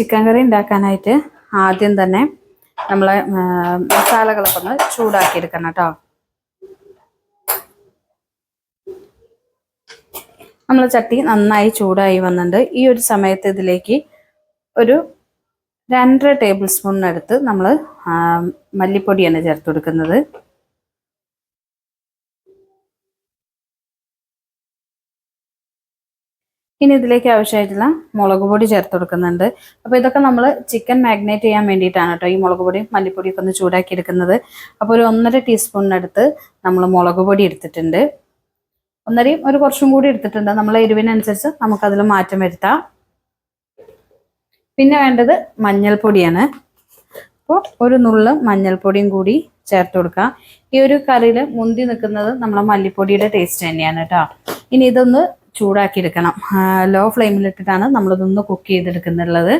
Chicken കറി ഉണ്ടാക്കാനായിട്ട് ആദ്യം തന്നെ നമ്മൾ മസാലകളൊക്കെ ഒന്ന് ചൂടാക്കി എടുക്കണം കേട്ടോ. നമ്മൾ ചട്ടി നന്നായി ചൂടായി വന്നിട്ടുണ്ട്. ഈ ഒരു സമയത്ത് ഇതിലേക്ക് ഒരു രണ്ടര ടേബിൾ സ്പൂണിനടുത്ത് നമ്മൾ മല്ലിപ്പൊടിയാണ് ചേർത്ത് കൊടുക്കുന്നത്. ഇനി ഇതിലേക്ക് ആവശ്യമായിട്ടുള്ള മുളക് പൊടി ചേർത്ത് കൊടുക്കുന്നുണ്ട്. അപ്പോൾ ഇതൊക്കെ നമ്മൾ ചിക്കൻ മാഗ്നേറ്റ് ചെയ്യാൻ വേണ്ടിയിട്ടാണ് കേട്ടോ ഈ മുളക് പൊടിയും മല്ലിപ്പൊടിയൊക്കെ ഒന്ന് ചൂടാക്കി എടുക്കുന്നത്. അപ്പോൾ ഒരു ഒന്നര ടീസ്പൂണിനടുത്ത് നമ്മൾ മുളക് പൊടി എടുത്തിട്ടുണ്ട്. ഒന്നരയും ഒരു കുറച്ചും കൂടി എടുത്തിട്ടുണ്ട്. നമ്മൾ എരിവിനനുസരിച്ച് നമുക്ക് നമുക്കതിൽ മാറ്റം വരുത്താം. പിന്നെ വേണ്ടത് മഞ്ഞൾപ്പൊടിയാണ്. അപ്പോൾ ഒരു നുള്ള് മഞ്ഞൾപ്പൊടിയും കൂടി ചേർത്ത് കൊടുക്കാം. ഈ ഒരു കറിയിൽ മുന്തി നിൽക്കുന്നത് നമ്മളെ മല്ലിപ്പൊടിയുടെ ടേസ്റ്റ് തന്നെയാണ് കേട്ടോ. ഇനി ഇതൊന്ന് ചൂടാക്കി എടുക്കണം ലോ ഫ്ലെയിമിലിട്ടിട്ടാണ് നമ്മളിതൊന്ന് കുക്ക് ചെയ്തെടുക്കുന്നുള്ളത്.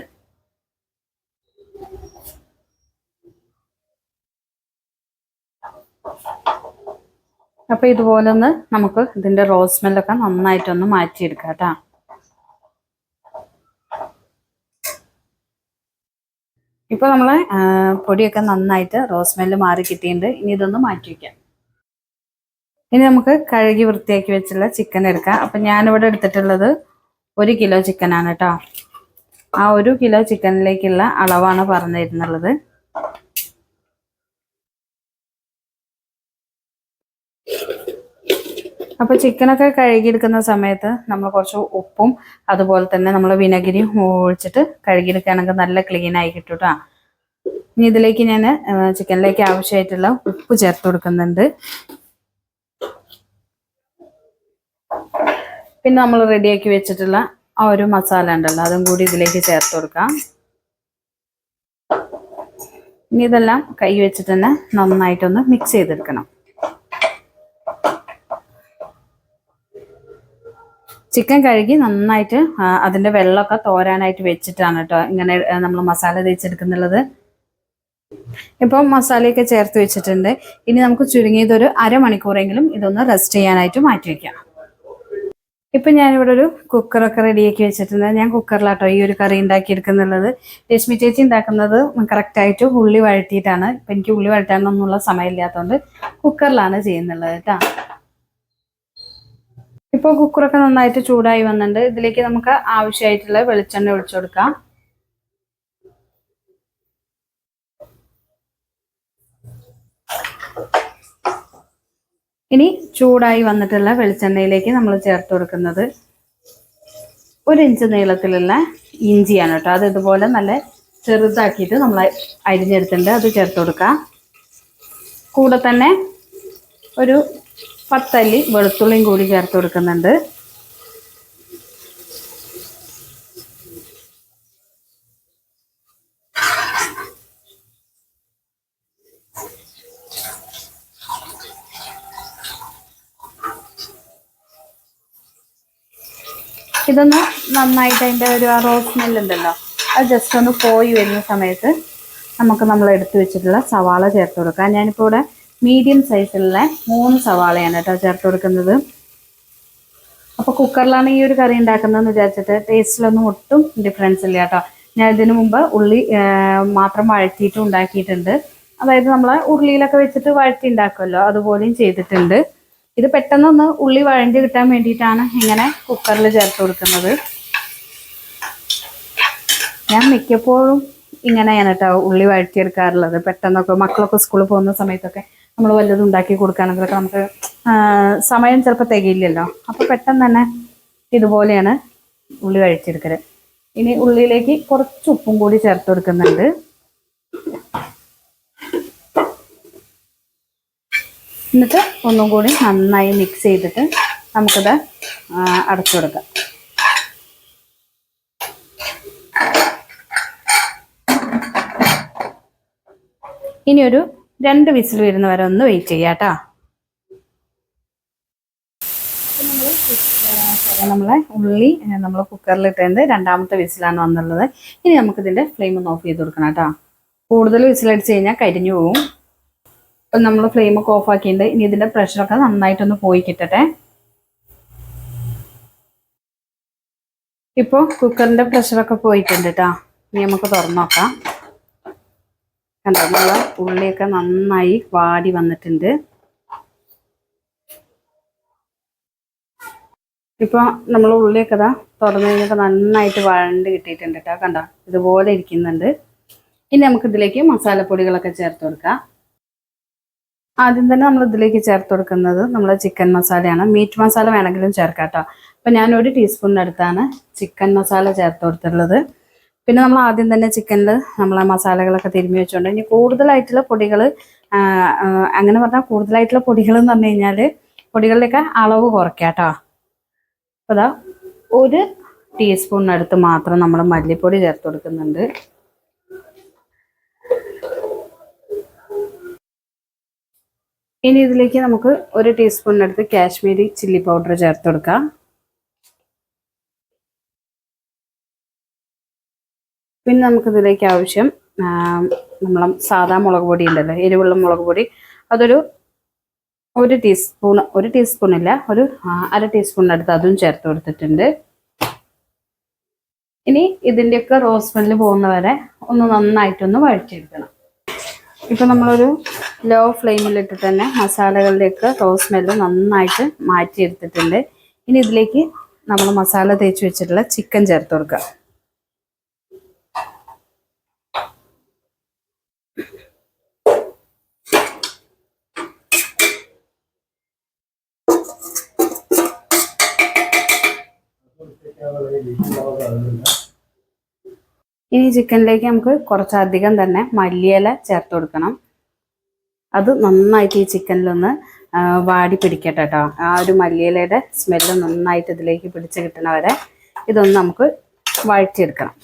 അപ്പൊ ഇതുപോലെ ഒന്ന് നമുക്ക് ഇതിന്റെ റോസ് സ്മെല്ലൊക്കെ നന്നായിട്ടൊന്ന് മാറ്റിയെടുക്കാം കേട്ടോ. ഇപ്പൊ നമ്മളെ പൊടിയൊക്കെ നന്നായിട്ട് റോസ് സ്മെല്ല് മാറി കിട്ടിയിട്ടുണ്ട്. ഇനി ഇതൊന്ന് മാറ്റി വയ്ക്കാം ഇനി നമുക്ക് കഴുകി വൃത്തിയാക്കി വെച്ചുള്ള ചിക്കൻ എടുക്കാം. അപ്പൊ ഞാനിവിടെ എടുത്തിട്ടുള്ളത് ഒരു കിലോ ചിക്കനാണ് കേട്ടോ ആ ഒരു കിലോ ചിക്കനിലേക്കുള്ള അളവാണ് പറഞ്ഞിരുന്നുള്ളത്. അപ്പൊ ചിക്കനൊക്കെ കഴുകിയെടുക്കുന്ന സമയത്ത് നമ്മൾ കുറച്ച് ഉപ്പും അതുപോലെ തന്നെ നമ്മൾ വിനഗിരിയും ഒഴിച്ചിട്ട് കഴുകിയെടുക്കുകയാണെങ്കിൽ നല്ല ക്ലീൻ ആയി കിട്ടും കേട്ടോ ഇനി ഇതിലേക്ക് ഞാൻ ചിക്കനിലേക്ക് ആവശ്യമായിട്ടുള്ള ഉപ്പ് ചേർത്ത് കൊടുക്കുന്നുണ്ട്. പിന്നെ നമ്മൾ റെഡിയാക്കി വെച്ചിട്ടുള്ള ആ ഒരു മസാല ഉണ്ടല്ലോ അതും കൂടി ഇതിലേക്ക് ചേർത്ത് കൊടുക്കാം. ഇനി ഇതെല്ലാം കൈ വെച്ചിട്ട് തന്നെ നന്നായിട്ടൊന്ന് മിക്സ് ചെയ്തെടുക്കണം. ചിക്കൻ കഴുകി നന്നായിട്ട് അതിന്റെ വെള്ളമൊക്കെ തോരാനായിട്ട് വെച്ചിട്ടാണ് കേട്ടോ ഇങ്ങനെ നമ്മൾ മസാല തേച്ചെടുക്കുന്നുള്ളത്. ഇപ്പം മസാലയൊക്കെ ചേർത്ത് വെച്ചിട്ടുണ്ട്. ഇനി നമുക്ക് ചുരുങ്ങിയതൊരു അരമണിക്കൂറെങ്കിലും ഇതൊന്ന് റെസ്റ്റ് ചെയ്യാനായിട്ട് മാറ്റി വെക്കാം. ഇപ്പം ഞാനിവിടെ ഒരു കുക്കറൊക്കെ റെഡിയാക്കി വെച്ചിട്ടുണ്ട്. ഞാൻ കുക്കറിലാട്ടോ ഈ ഒരു കറി ഉണ്ടാക്കി എടുക്കുന്നുള്ളത് രശ്മി ചേച്ചി ഉണ്ടാക്കുന്നത് കറക്റ്റായിട്ട് ഉള്ളി വഴറ്റിയിട്ടാണ്. ഇപ്പം എനിക്ക് ഉള്ളി വഴറ്റാനൊന്നുള്ള സമയമില്ലാത്തതുകൊണ്ട് കുക്കറിലാണ് ചെയ്യുന്നുള്ളത് കേട്ടോ ഇപ്പോൾ കുക്കറൊക്കെ നന്നായിട്ട് ചൂടായി വന്നിട്ടുണ്ട്. ഇതിലേക്ക് നമുക്ക് ആവശ്യമായിട്ടുള്ള വെളിച്ചെണ്ണ ഒഴിച്ചു കൊടുക്കാം. ഇനി ചൂടായി വന്നിട്ടുള്ള വെളിച്ചെണ്ണയിലേക്ക് നമ്മൾ ചേർത്ത് കൊടുക്കുന്നത് ഒരു ഇഞ്ച് നീളത്തിലുള്ള ഇഞ്ചിയാണ് കേട്ടോ. അത് ഇതുപോലെ നല്ല ചെറുതാക്കിയിട്ട് നമ്മൾ അരിഞ്ഞെടുത്തിട്ടുണ്ട്. അത് ചേർത്ത് കൊടുക്കുക. കൂടെ തന്നെ ഒരു പത്തല്ലി വെളുത്തുള്ളിയും കൂടി ചേർത്ത് കൊടുക്കുന്നുണ്ട്. ഇതൊന്ന് നന്നായിട്ട് അതിന്റെ ഒരു ആ റോസ് സ്മെല്ലുണ്ടല്ലോ. അത് ജസ്റ്റ് ഒന്ന് പോയി വരുന്ന സമയത്ത് നമുക്ക് നമ്മൾ എടുത്തു വെച്ചിട്ടുള്ള സവാള ചേർത്ത് കൊടുക്കാം. ഞാനിപ്പോൾ ഇവിടെ മീഡിയം സൈസിലുള്ള മൂന്ന് സവാളയാണ് കേട്ടോ ചേർത്ത് കൊടുക്കുന്നത്. അപ്പോൾ കുക്കറിലാണ് ഈ ഒരു കറി ഉണ്ടാക്കുന്നതെന്ന് വിചാരിച്ചിട്ട് ടേസ്റ്റിലൊന്നും ഒട്ടും ഡിഫറൻസ് ഇല്ല കേട്ടോ. ഞാൻ ഇതിനു മുമ്പ് ഉള്ളി മാത്രം വഴറ്റിയിട്ടും ഉണ്ടാക്കിയിട്ടുണ്ട്. അതായത് നമ്മൾ ഉള്ളിയിലൊക്കെ വെച്ചിട്ട് വഴറ്റി ഉണ്ടാക്കുമല്ലോ അതുപോലെയും ചെയ്തിട്ടുണ്ട്. ഇത് പെട്ടെന്നൊന്ന് ഉള്ളി വഴഞ്ഞ് കിട്ടാൻ വേണ്ടിയിട്ടാണ് ഇങ്ങനെ കുക്കറിൽ ചേർത്ത് കൊടുക്കുന്നത്. ഞാൻ മിക്കപ്പോഴും ഇങ്ങനെയാണ് കേട്ടോ ഉള്ളി വഴറ്റിയെടുക്കാറുള്ളത്. പെട്ടെന്നൊക്കെ മക്കളൊക്കെ സ്കൂളിൽ പോകുന്ന സമയത്തൊക്കെ നമ്മൾ വല്ലതും ഉണ്ടാക്കി കൊടുക്കുകയാണെങ്കിലൊക്കെ നമുക്ക് സമയം ചിലപ്പോൾ തികയില്ലല്ലോ. അപ്പോൾ പെട്ടെന്ന് തന്നെ ഇതുപോലെയാണ് ഉള്ളി വഴറ്റിയെടുക്കൽ ഇനി ഉള്ളിയിലേക്ക് കുറച്ച് ഉപ്പും കൂടി ചേർത്ത് കൊടുക്കുന്നുണ്ട്. എന്നിട്ട് ഒന്നും കൂടി നന്നായി മിക്സ് ചെയ്തിട്ട് നമുക്കത് അടച്ചു കൊടുക്കാം. ഇനി ഒരു രണ്ട് വിസിൽ വരുന്ന വരെ ഒന്ന് വെയിറ്റ് ചെയ്യാം കേട്ടോ നമ്മളെ ഉള്ളി നമ്മൾ കുക്കറിൽ ഇട്ടതിന്റെ രണ്ടാമത്തെ വിസിലാണ് വന്നുള്ളത്. ഇനി നമുക്കിതിന്റെ ഫ്ലെയിം ഒന്ന് ഓഫ് ചെയ്ത് കൊടുക്കണം കേട്ടോ കൂടുതൽ വിസിലടിച്ച് കഴിഞ്ഞാൽ കരിഞ്ഞു പോകും അപ്പം നമ്മൾ ഓഫ് ആക്കിയിട്ടുണ്ട്. ഇനി ഇതിന്റെ പ്രഷറൊക്കെ നന്നായിട്ടൊന്ന് പോയി കിട്ടട്ടെ. ഇപ്പോൾ കുക്കറിന്റെ പ്രഷറൊക്കെ പോയിട്ടുണ്ട് കേട്ടോ ഇനി നമുക്ക് തുറന്നു നോക്കാം. കണ്ടോ നമ്മളെ ഉള്ളിയൊക്കെ നന്നായി വാടി വന്നിട്ടുണ്ട്. ഇപ്പോൾ നമ്മൾ ഉള്ളിയൊക്കെ ഇതാ തുറന്നു കഴിഞ്ഞപ്പോൾ നന്നായിട്ട് വഴണ്ട് കിട്ടിയിട്ടുണ്ട് കേട്ടോ കണ്ടോ ഇതുപോലെ ഇരിക്കുന്നുണ്ട്. ഇനി നമുക്ക് ഇതിലേക്ക് മസാലപ്പൊടികളൊക്കെ ചേർത്ത് കൊടുക്കാം. ആദ്യം തന്നെ നമ്മൾ ഇതിലേക്ക് ചേർത്ത് കൊടുക്കുന്നത് നമ്മൾ ചിക്കൻ മസാലയാണ് മീറ്റ് മസാല വേണമെങ്കിലും ചേർക്കാം കേട്ടോ. അപ്പം ഞാൻ ഒരു ടീസ്പൂണിനടുത്താണ് ചിക്കൻ മസാല ചേർത്ത് കൊടുത്തിട്ടുള്ളത്. പിന്നെ നമ്മൾ ആദ്യം തന്നെ ചിക്കനിൽ നമ്മളെ മസാലകളൊക്കെ തിരുമ്മി വെച്ചുകൊണ്ട് ഇനി കൂടുതലായിട്ടുള്ള പൊടികൾ അങ്ങനെ പറഞ്ഞാൽ കൂടുതലായിട്ടുള്ള പൊടികൾ എന്ന് പറഞ്ഞു കഴിഞ്ഞാൽ പൊടികളുടെയൊക്കെ അളവ് കുറയ്ക്കുക കേട്ടോ. അപ്പോൾ അതാ ഒരു ടീസ്പൂണിനടുത്ത് മാത്രം നമ്മൾ മല്ലിപ്പൊടി ചേർത്ത് കൊടുക്കുന്നുണ്ട്. ഇനി ഇതിലേക്ക് നമുക്ക് ഒരു ടീസ്പൂണിനടുത്ത് കാശ്മീരി ചില്ലി പൗഡർ ചേർത്ത് കൊടുക്കാം. പിന്നെ നമുക്കിതിലേക്ക് ആവശ്യം നമ്മളെ സാധാ മുളക് പൊടി ഉണ്ടല്ലോ എരിവുള്ള മുളക് പൊടി. അതൊരു ഒരു ടീസ്പൂൺ ഒരു ടീസ്പൂണില്ല ഒരു അര ടീസ്പൂണിനടുത്ത് അതും ചേർത്ത് കൊടുത്തിട്ടുണ്ട്. ഇനി ഇതിന്റെയൊക്കെ റോസ് സ്മെല്ല് പോകുന്നവരെ ഒന്ന് നന്നായിട്ടൊന്ന് വഴറ്റിയെടുക്കണം. ഇപ്പൊ നമ്മളൊരു ലോ ഫ്ലെയിമിലിട്ട് തന്നെ മസാലകളിലേക്ക് റോസ് സ്മെല്ല് നന്നായിട്ട് മാറ്റിയെടുത്തിട്ടുണ്ട്. ഇനി ഇതിലേക്ക് നമ്മൾ മസാല തേച്ച് വെച്ചിട്ടുള്ള ചിക്കൻ ചേർത്ത് കൊടുക്കുക ഇനി ചിക്കനിലേക്ക് നമുക്ക് കുറച്ചധികം തന്നെ മല്ലിയില ചേർത്ത് കൊടുക്കണം. അത് നന്നായിട്ട് ഈ ചിക്കനിലൊന്ന് വാടി പിടിക്കട്ടെ കേട്ടോ ആ ഒരു മല്ലിയിലയുടെ സ്മെല്ല് നന്നായിട്ട് ഇതിലേക്ക് പിടിച്ച് കിട്ടണ വരെ ഇതൊന്ന് നമുക്ക് വഴറ്റിയെടുക്കണം.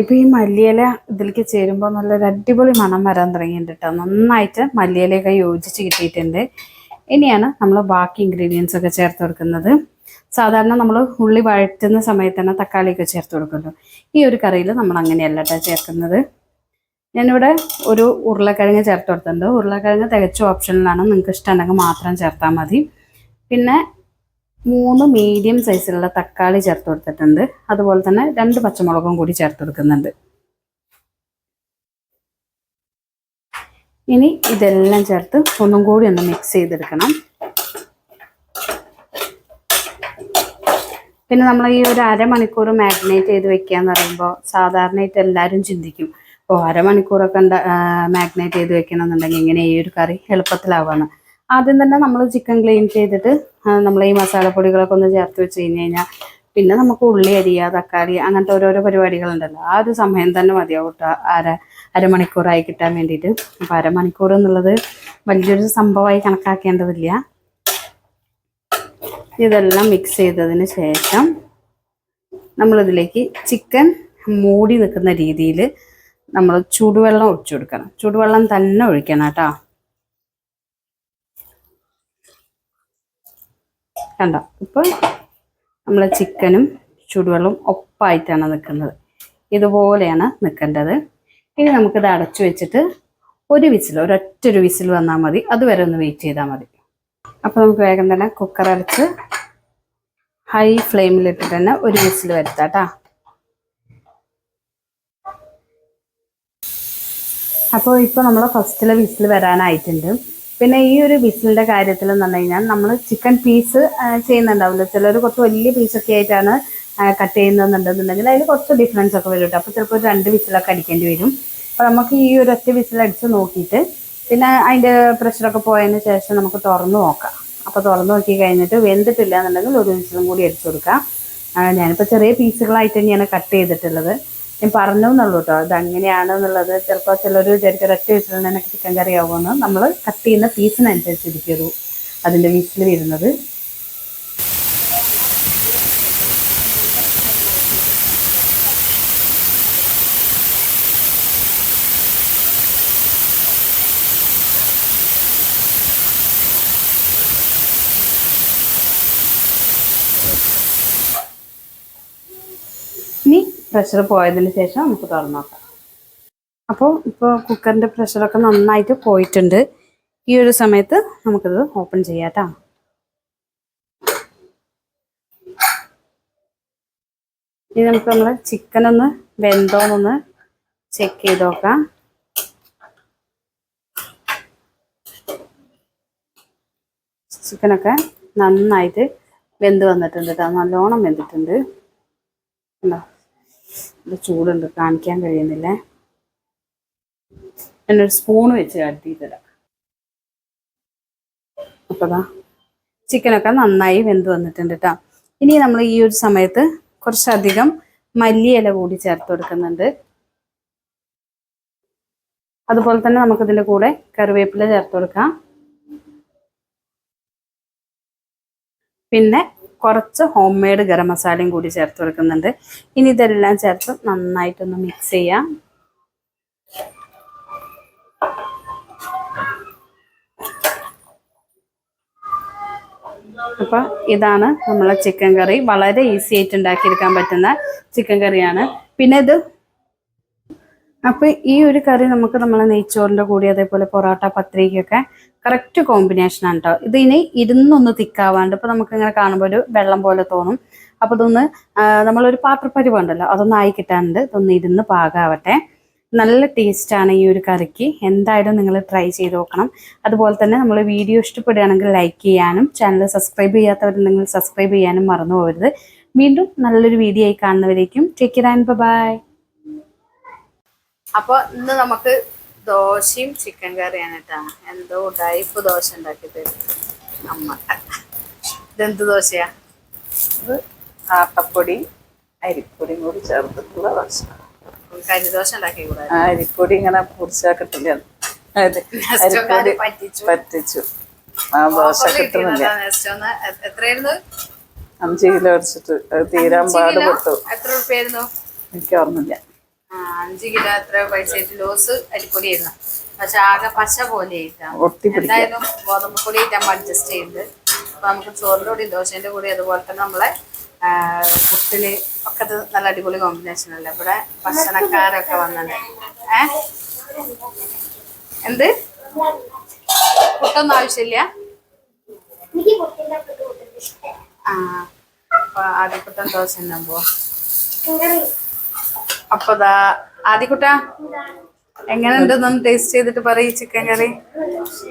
ഇപ്പൊ ഈ മല്ലിയില ഇതിലേക്ക് ചേരുമ്പോൾ നല്ലൊരു അടിപൊളി മണം വരാൻ തുടങ്ങിയിട്ടുണ്ട് കേട്ടോ നന്നായിട്ട് മല്ലിയിലയൊക്കെ യോജിച്ച് കിട്ടിയിട്ടുണ്ട്. ഇനിയാണ് നമ്മൾ ബാക്കി ഇൻഗ്രീഡിയൻസ് ഒക്കെ ചേർത്ത് കൊടുക്കുന്നത്. സാധാരണ നമ്മൾ ഉള്ളി വഴറ്റുന്ന സമയത്ത് തന്നെ തക്കാളിയൊക്കെ ചേർത്ത് കൊടുക്കുമല്ലോ. ഈ ഒരു കറിയിൽ നമ്മൾ അങ്ങനെയല്ല കേട്ടോ ചേർക്കുന്നത്. ഞാനിവിടെ ഒരു ഉരുളക്കിഴങ്ങ് ചേർത്ത് കൊടുത്തിട്ടുണ്ട്. ഉരുളക്കിഴങ്ങ് തികച്ച ഓപ്ഷനിലാണ്. നിങ്ങൾക്ക് ഇഷ്ടമുണ്ടെങ്കിൽ മാത്രം ചേർത്താൽ മതി. പിന്നെ മൂന്ന് മീഡിയം സൈസിലുള്ള തക്കാളി ചേർത്ത് കൊടുത്തിട്ടുണ്ട്. അതുപോലെ തന്നെ രണ്ട് പച്ചമുളകും കൂടി ചേർത്ത് കൊടുക്കുന്നുണ്ട്. ഇനി ഇതെല്ലാം ചേർത്ത് ഒന്നും കൂടി ഒന്ന് മിക്സ് ചെയ്തെടുക്കണം. പിന്നെ നമ്മൾ ഈ ഒരു അരമണിക്കൂർ മാഗ്നേറ്റ് ചെയ്ത് വെക്കുക എന്ന് പറയുമ്പോൾ സാധാരണയായിട്ട് എല്ലാവരും ചിന്തിക്കും ഓ അരമണിക്കൂറൊക്കെ ഉണ്ട് മാഗ്നേറ്റ് ചെയ്ത് വെക്കണം എന്നുണ്ടെങ്കിൽ ഇങ്ങനെ ഈ ഒരു കറി എളുപ്പത്തിലാവുകയാണ് ആദ്യം തന്നെ നമ്മൾ ചിക്കൻ ക്ലീൻ ചെയ്തിട്ട് നമ്മൾ ഈ മസാലപ്പൊടികളൊക്കെ ഒന്ന് ചേർത്ത് വെച്ച് കഴിഞ്ഞ് കഴിഞ്ഞാൽ പിന്നെ നമുക്ക് ഉള്ളി അരിയ തക്കാളി അങ്ങനത്തെ ഓരോരോ പരിപാടികളുണ്ടല്ലോ. ആ ഒരു സമയം തന്നെ മതിയാവും കേട്ടോ അര അരമണിക്കൂറായി കിട്ടാൻ വേണ്ടിയിട്ട്. അപ്പോൾ അരമണിക്കൂർ എന്നുള്ളത് വലിയൊരു സംഭവമായി കണക്കാക്കേണ്ടതില്ല. ഇതെല്ലാം മിക്സ് ചെയ്തതിന് ശേഷം നമ്മളിതിലേക്ക് ചിക്കൻ മൂടി നിൽക്കുന്ന രീതിയിൽ നമ്മൾ ചൂടുവെള്ളം ഒഴിച്ചു കൊടുക്കണം. ചൂടുവെള്ളം തന്നെ ഒഴിക്കണം കേട്ടോ. കണ്ട? ഇപ്പം നമ്മളെ ചിക്കനും ചൂടുവെള്ളവും ഒപ്പായിട്ടാണ് നിൽക്കുന്നത്. ഇതുപോലെയാണ് നിൽക്കേണ്ടത്. ഇനി നമുക്കിത് അടച്ചു വെച്ചിട്ട് ഒരു വിസിൽ ഒരൊറ്റ ഒരു വിസിൽ വന്നാൽ മതി. അതുവരെ ഒന്ന് വെയിറ്റ് ചെയ്താൽ മതി. അപ്പോൾ നമുക്ക് വേഗം തന്നെ കുക്കർ അടച്ച് ഹൈ ഫ്ലെയിമിലിട്ടിട്ട് തന്നെ ഒരു വിസിൽ വരുത്താട്ടാ അപ്പോൾ ഇപ്പോൾ നമ്മൾ ഫസ്റ്റിലെ വിസിൽ വരാനായിട്ടുണ്ട്. പിന്നെ ഈ ഒരു വിസിലിന്റെ കാര്യത്തിൽ എന്ന് പറഞ്ഞു കഴിഞ്ഞാൽ നമ്മൾ ചിക്കൻ പീസ് ചെയ്യുന്നുണ്ടാവില്ല? ചിലർ കുറച്ച് വലിയ പീസൊക്കെ ആയിട്ടാണ് കട്ട് ചെയ്യുന്നതെന്നുണ്ടെന്നുണ്ടെങ്കിൽ അതിൽ കുറച്ച് ഡിഫറൻസ് ഒക്കെ വരും കേട്ടോ അപ്പോൾ ചിലപ്പോൾ രണ്ട് വിസിലൊക്കെ അടിക്കേണ്ടി വരും. അപ്പോൾ നമുക്ക് ഈ ഒരു ഒറ്റ വിസിൽ അടിച്ച് നോക്കിയിട്ട് പിന്നെ അതിന്റെ പ്രഷറൊക്കെ പോയതിന് ശേഷം നമുക്ക് തുറന്നു നോക്കാം. അപ്പോൾ തുറന്നു നോക്കി കഴിഞ്ഞിട്ട് വെന്തിട്ടില്ല എന്നുണ്ടെങ്കിൽ ഒരു വിസിലും കൂടി അടിച്ചു കൊടുക്കാം. ഞാനിപ്പോൾ ചെറിയ പീസുകളായിട്ട് തന്നെയാണ് കട്ട് ചെയ്തിട്ടുള്ളത്. ഞാൻ പറഞ്ഞു എന്നുള്ളൂ കേട്ടോ ഇത് അങ്ങനെയാണ് എന്നുള്ളത്. ചിലപ്പോൾ ചിലർ വിചാരിക്കും ഒരൊറ്റ വിസിൽ തന്നെ ചിക്കൻ കറി ആവുമെന്ന്. നമ്മൾ കട്ട് ചെയ്യുന്ന പീസിനനുസരിച്ചിരിക്കും അതിന്റെ വിസിൽ വരുന്നത്. പ്രഷർ പോയതിന് ശേഷം നമുക്ക് തുറന്നോക്കാം അപ്പോൾ ഇപ്പോൾ കുക്കറിന്റെ പ്രഷറൊക്കെ നന്നായിട്ട് പോയിട്ടുണ്ട്. ഈ ഒരു സമയത്ത് നമുക്കിത് ഓപ്പൺ ചെയ്യാട്ടോ ഇനി നമുക്ക് നമ്മൾ ചിക്കൻ ഒന്ന് വെന്തോന്നൊന്ന് ചെക്ക് ചെയ്ത് നോക്കാം. ചിക്കനൊക്കെ നന്നായിട്ട് വെന്ത് വന്നിട്ടുണ്ട് കേട്ടോ. നല്ലോണം വെന്തിട്ടുണ്ട്. ഉണ്ടോ ഇത് ചൂടുണ്ട് കാണിക്കാൻ കഴിയുന്നില്ല. എന്നൊരു സ്പൂൺ വെച്ച് കട്ടി തരാം അപ്പോൾ അതാ ചിക്കനൊക്കെ നന്നായി വെന്ത് വന്നിട്ടുണ്ട് കേട്ടോ ഇനി നമ്മൾ ഈ ഒരു സമയത്ത് കുറച്ചധികം മല്ലിയില കൂടി ചേർത്ത് കൊടുക്കുന്നുണ്ട്. അതുപോലെ തന്നെ നമുക്ക് ഇതിന്റെ കൂടെ കറിവേപ്പില ചേർത്ത് കൊടുക്കാം. പിന്നെ കുറച്ച് ഹോം മെയ്ഡ് ഗരം മസാലയും കൂടി ചേർത്ത് കൊടുക്കുന്നുണ്ട്. ഇനി ഇതെല്ലാം ചേർത്ത് നന്നായിട്ടൊന്ന് മിക്സ് ചെയ്യാം. അപ്പൊ ഇതാണ് നമ്മളെ ചിക്കൻ കറി വളരെ ഈസി ആയിട്ട് ഉണ്ടാക്കിയെടുക്കാൻ പറ്റുന്ന ചിക്കൻ കറിയാണ് പിന്നെ ഇത് അപ്പൊ ഈ ഒരു കറി നമുക്ക് നമ്മളെ നെയ്ച്ചോറിന്റെ കൂടി അതേപോലെ പൊറോട്ട പത്രികയൊക്കെ കറക്റ്റ് കോമ്പിനേഷൻ ആണ് കേട്ടോ ഇത് ഇനി ഇരുന്നൊന്ന് തിക്കാവാണ്ട് നമുക്ക് ഇങ്ങനെ കാണുമ്പോൾ ഒരു വെള്ളം പോലെ തോന്നും. അപ്പൊ ഇതൊന്ന് നമ്മളൊരു പാത്ര ഉണ്ടല്ലോ അതൊന്ന് ആയി കിട്ടാനുണ്ട്. ഇതൊന്ന് ഇരുന്ന് പാകാവട്ടെ. നല്ല ടേസ്റ്റാണ് ഈ ഒരു കറിക്ക്. എന്തായാലും നിങ്ങൾ ട്രൈ ചെയ്ത് നോക്കണം. അതുപോലെ തന്നെ നമ്മൾ വീഡിയോ ഇഷ്ടപ്പെടുകയാണെങ്കിൽ ലൈക്ക് ചെയ്യാനും ചാനൽ സബ്സ്ക്രൈബ് ചെയ്യാത്തവരുണ്ടെങ്കിൽ സബ്സ്ക്രൈബ് ചെയ്യാനും മറന്നു പോകരുത്. വീണ്ടും നല്ലൊരു വീഡിയോ ആയി കാണുന്നവരേക്കും ടേക്ക് കെയർ ആൻഡ് ബൈ അപ്പോൾ ഇന്ന് നമുക്ക് ദോശയും ചിക്കൻ കറിയാണ് കേട്ടോ എന്തോ ഉണ്ടായി. ഇപ്പൊ ദോശ ഉണ്ടാക്കി തരും അമ്മ. ഇതെന്ത് ദോശയാ? ഇത് ആട്ടപ്പൊടി അരിപ്പൊടിയും കൂടി ചേർത്തിട്ടുള്ള ദോശ കരിദോശ ഉണ്ടാക്കി കൂടാ അരിപ്പൊടി ഇങ്ങനെ പൊടിച്ചാൽ കിട്ടില്ല അത് അരിപ്പൊടി പറ്റിച്ചു. ആ ദോശ കിട്ടുന്നില്ല. എത്രയായിരുന്നു? അഞ്ച് കിലോ അടിച്ചിട്ട് തീരാൻ പാടുപെട്ടു. എത്ര റുപ്യായിരുന്നു എനിക്ക് ഓർമ്മയില്ല. അഞ്ച് കിലോ എത്ര പൈസ ലോസ് അരിപ്പൊടി ആയിരുന്നു പക്ഷെ ആകെ പശ പോലെ ആയിട്ടാണ് എന്തായാലും ഗോതമ്പ് പൊടി നമ്മൾ അഡ്ജസ്റ്റ് ചെയ്ത് അപ്പൊ നമുക്ക് ചോറിന്റെ കൂടി ദോശന്റെ കൂടി അതുപോലെ തന്നെ നമ്മളെ പുട്ടിൽ ഒക്കെ നല്ല അടിപൊളി കോമ്പിനേഷൻ അല്ലേ? ഇവിടെ ഭക്ഷണക്കാരൊക്കെ വന്നത് ഏ? എന്ത്? പുട്ടൊന്നും ആവശ്യമില്ല? ആ അപ്പൊ ആദ്യപ്പെട്ട ദോശ ഉണ്ടാകുമ്പോ അപ്പൊ ദാ ആദ്യക്കുട്ട എങ്ങനെയുണ്ടെന്നൊന്ന് ടേസ്റ്റ് ചെയ്തിട്ട് പറയ് ചിക്കൻ കറി.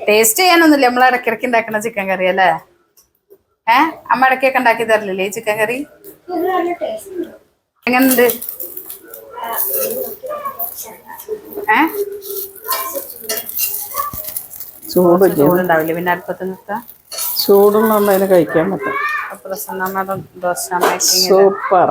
ടേസ്റ്റ് ചെയ്യാനൊന്നുമില്ല നമ്മൾ ഇടയ്ക്കിടയ്ക്ക് ഉണ്ടാക്കുന്ന ചിക്കൻ കറി അല്ലേ? ഏ? അമ്മ ഇടയ്ക്കൊക്കെ ഉണ്ടാക്കി തരില്ലേ ഈ ചിക്കൻ കറി? എങ്ങനുണ്ട് ഏ? ചൂട് ചൂടുണ്ടാവില്ലേ പിന്നെ അടുപ്പത്ത് നിർത്താം? ചൂടുള്ള കഴിക്കാൻ പറ്റും പ്രസന്ന മാഡം ദോശ സൂപ്പർ.